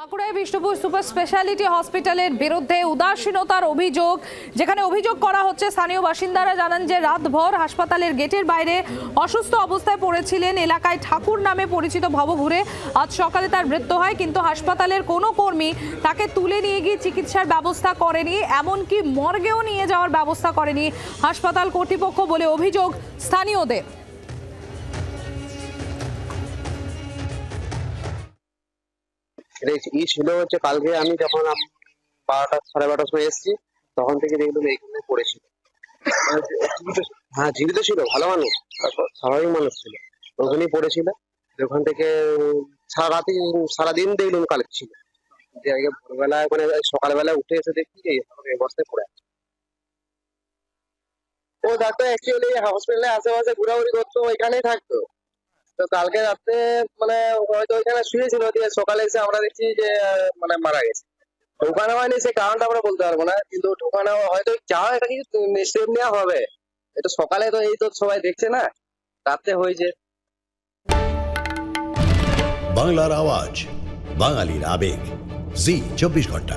বাঁকুড়ায় Bishnupur super speciality হসপিটালের বিরুদ্ধে উদাসীনতার অভিযোগ, যেখানে অভিযোগ করা হচ্ছে স্থানীয় বাসিন্দারা জানান যে রাতভর হাসপাতালের গেটের বাইরে অসুস্থ অবস্থায় পড়েছিলেন এলাকায় ঠাকুর নামে পরিচিত ভবঘুরে। আজ সকালে তার মৃত্যু হয়, কিন্তু হাসপাতালের কোনো কর্মী তাকে তুলে নিয়ে গিয়ে চিকিৎসার ব্যবস্থা করেনি, এমনকি মর্গেও নিয়ে যাওয়ার ব্যবস্থা করেনি হাসপাতাল কর্তৃপক্ষ বলে অভিযোগ স্থানীয়দের। ই ছিল হচ্ছে কালকে আমি যখন বারোটা, সাড়ে বারোটার সময় এসেছি, তখন থেকে দেখলাম এইখানে পড়েছিল। হ্যাঁ জীবিত ছিল, ভালো মানুষ, স্বাভাবিক মানুষ ছিল। ওখানেই পড়েছিল। ওখান থেকে সারা রাতি সারাদিন দেখলাম কালকে ছিল। দিয়ে আগে ভোরবেলায় মানে সকালবেলায় উঠে এসে দেখি যে এই অবস্থায় পড়ে আছে। ও ডাক্তার অ্যাকচুয়ালি হসপিটালে আশেপাশে ঘোরাঘুরি করতো, ওইখানেই থাকতো। তো কালকে রাতে মানে হয়তো ওইখানে শুয়েছিল, দিয়ে সকালে এসে আমরা দেখছি যে মানে মারা গেছে। ঢোকানো হয়নি সে কারণটা আমরা বলতে পারব না। কিন্তু ঢোকানো হয়তো যাওয়া এটা কিছু স্টেপ নেওয়া হবে। এটা সকালে তো এই তো সবাই দেখছে না, রাতে হয়েছে। বাংলার আওয়াজ, বাঙালির আবেগ। জি, চব্বিশ ঘণ্টা।